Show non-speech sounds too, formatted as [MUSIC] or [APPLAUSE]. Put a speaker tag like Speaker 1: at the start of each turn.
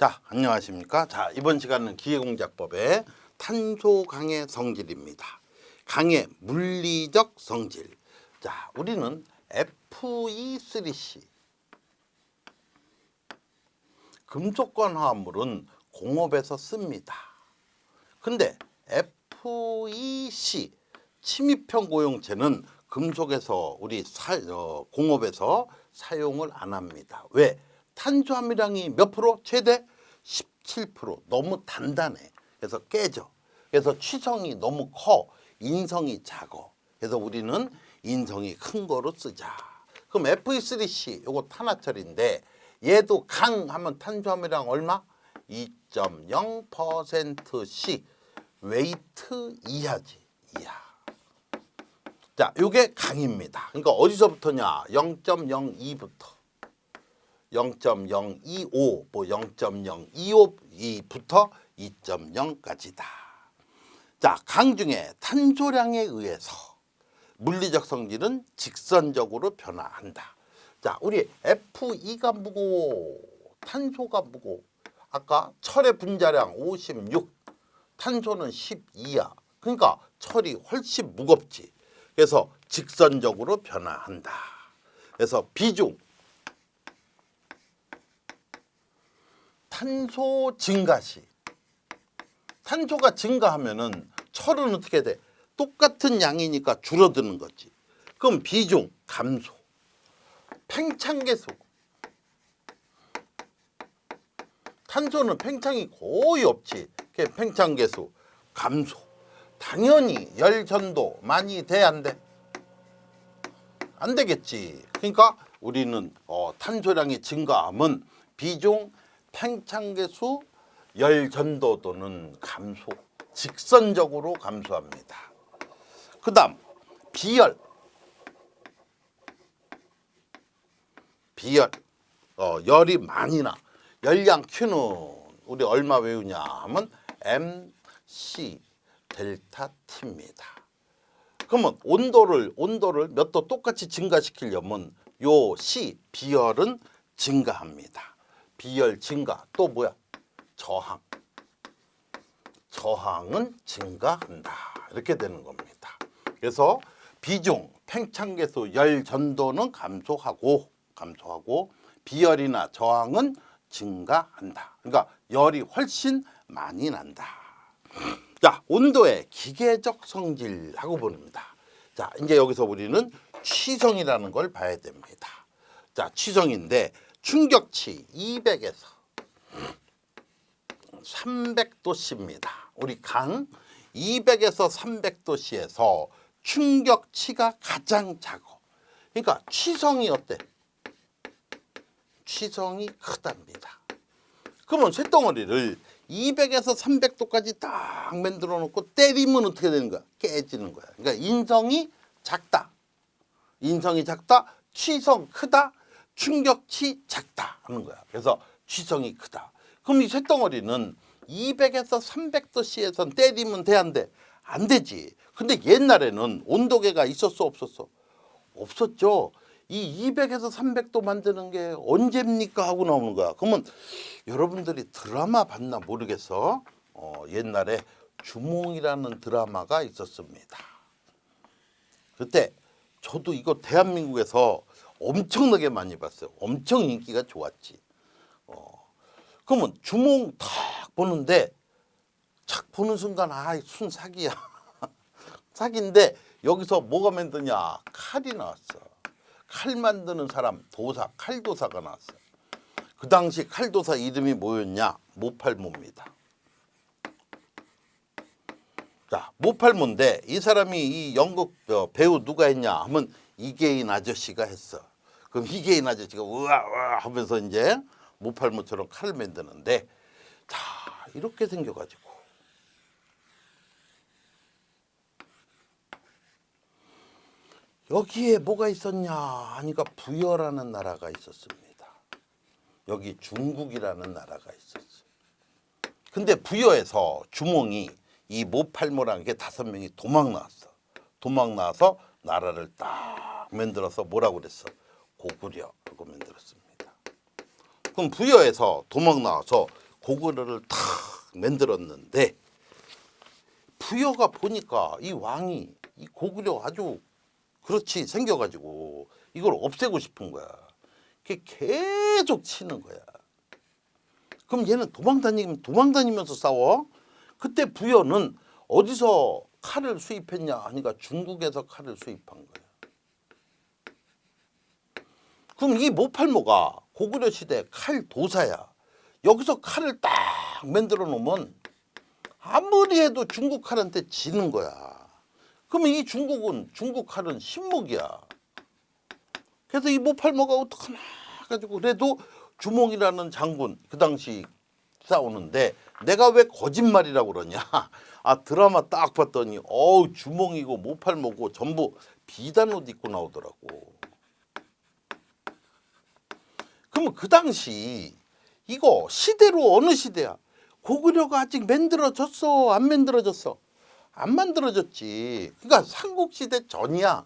Speaker 1: 자, 안녕하십니까? 자, 이번 시간은 기계공작법의 탄소 강의 성질입니다. 강의 물리적 성질. 자, 우리는 Fe3C 금속관 화합물은 공업에서 씁니다. 근데 Fe2C 침입형 고용체는 금속에서 우리 사, 어, 공업에서 사용을 안 합니다. 왜? 탄소 함유량이 몇 프로? 최대 17% 너무 단단해. 그래서 깨져. 그래서 취성이 너무 커. 인성이 작어. 그래서 우리는 인성이 큰 거로 쓰자. 그럼 Fe3C 요거 탄화철인데 얘도 강 하면 탄소 함유량 얼마? 2.0%씩 웨이트 이하지. 이하. 자, 요게 강입니다. 그러니까 어디서부터냐? 0.02부터 0.025, 뭐 0.025부터 2.0까지다. 자, 강 중에 탄소량에 의해서 물리적 성질은 직선적으로 변화한다. 자, 우리 F2가 무거워, 탄소가 무거워. 아까 철의 분자량 56, 탄소는 12야. 그러니까 철이 훨씬 무겁지. 그래서 직선적으로 변화한다. 그래서 비중 탄소 증가 시 탄소가 증가하면은 철은 어떻게 돼? 똑같은 양이니까 줄어드는 거지. 그럼 비중 감소. 팽창계수. 탄소는 팽창이 거의 없지. 팽창계수 감소. 당연히 열 전도 많이 돼 안 돼? 안 되겠지. 그러니까 우리는 어, 탄소량이 증가하면 비중 팽창계수 열 전도도는 감소. 직선적으로 감소합니다. 그 다음 비열. 비열. 어, 열이 많이 나. 열량 Q는 우리 얼마 외우냐 하면 MC 델타 T입니다. 그러면 온도를 온도를 몇 도 똑같이 증가시키려면 요 C 비열은 증가합니다. 비열 증가 또 뭐야? 저항. 저항은 증가한다. 이렇게 되는 겁니다. 그래서 비중, 팽창계수, 열 전도는 감소하고 감소하고 비열이나 저항은 증가한다. 그러니까 열이 훨씬 많이 난다. 자, 온도의 기계적 성질하고 봅니다. 자, 이제 여기서 우리는 취성이라는 걸 봐야 됩니다. 자, 취성인데 충격치 200에서 300도씨입니다. 우리 강 200에서 300도씨에서 충격치가 가장 작어. 그러니까 취성이 어때? 취성이 크답니다. 그러면 쇳덩어리를 200에서 300도까지 딱 만들어 놓고 때리면 어떻게 되는 거야? 깨지는 거야. 그러니까 인성이 작다. 인성이 작다. 취성 크다. 충격치 작다 하는 거야. 그래서 취성이 크다. 그럼 이 쇳덩어리는 200에서 300도씨에선 때리면 돼안 돼? 안 되지. 근데 옛날에는 온도계가 있었어 없었어? 없었죠. 이 200에서 300도 만드는 게 언제입니까 하고 나오는 거야. 그러면 여러분들이 드라마 봤나 모르겠어. 어, 옛날에 주몽이라는 드라마가 있었습니다. 그때 저도 이거 대한민국에서 엄청나게 많이 봤어요. 엄청 인기가 좋았지. 어, 그러면 주몽 탁 보는데 착 보는 순간 아 순 사기야. [LAUGHS] 사기인데 여기서 뭐가 만드냐 칼이 나왔어. 칼 만드는 사람 도사 칼도사가 나왔어요. 그 당시 칼도사 이름이 뭐였냐? 모팔모입니다. 자, 모팔모인데 이 사람이 이 연극 어, 배우 누가 했냐 하면 이계인 아저씨가 했어. 그럼 이계인 아저씨가 우와 우와 하면서 이제 모팔모처럼 칼을 만드는데 자 이렇게 생겨가지고 여기에 뭐가 있었냐 하니까 부여라는 나라가 있었습니다. 여기 중국이라는 나라가 있었어요. 근데 부여에서 주몽이 이 모팔모라는 게 다섯 명이 도망 나왔어. 도망 나와서 나라를 딱 만들어서 뭐라고 그랬어? 고구려라고 만들었습니다. 그럼 부여에서 도망 나와서 고구려를 탁 만들었는데 부여가 보니까 이 왕이 이 고구려 아주 그렇지 생겨가지고 이걸 없애고 싶은 거야. 계속 치는 거야. 그럼 얘는 도망다니면 도망다니면서 싸워. 그때 부여는 어디서 칼을 수입했냐 하니까 중국에서 칼을 수입한 거야. 그럼 이 모팔모가 고구려 시대 칼 도사야. 여기서 칼을 딱 만들어 놓으면 아무리 해도 중국 칼한테 지는 거야. 그러면 이 중국은 중국 칼은 신목이야. 그래서 이 모팔모가 어떡하나 가지고 그래도 주몽이라는 장군 그 당시 싸우는데 내가 왜 거짓말이라고 그러냐? [LAUGHS] 아 드라마 딱 봤더니 어우 주몽이고 모팔모고 전부 비단 옷 입고 나오더라고. 그러면 그 당시 이거 시대로 어느 시대야? 고구려가 아직 만들어졌어? 안 만들어졌어? 안 만들어졌지. 그러니까 삼국시대 전이야.